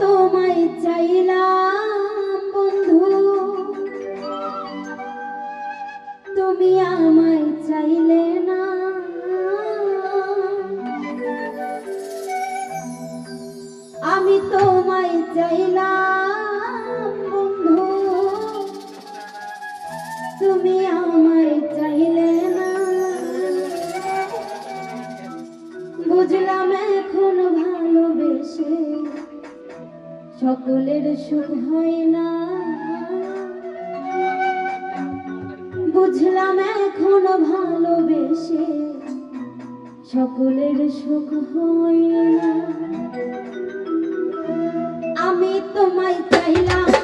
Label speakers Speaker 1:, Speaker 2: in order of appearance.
Speaker 1: তোমায় চাইলাম, বন্ধু। তুমি আমায় চাইলে না। আমি তোমায় চাইলাম, বন্ধু। তুমি আমায় চাইলে না। বুঝলাম এখন ভালোবেসে হয় না। বুঝলাম এখন ভালোবেসে সকলের সুখ হয় না। আমি তোমায় চাইলাম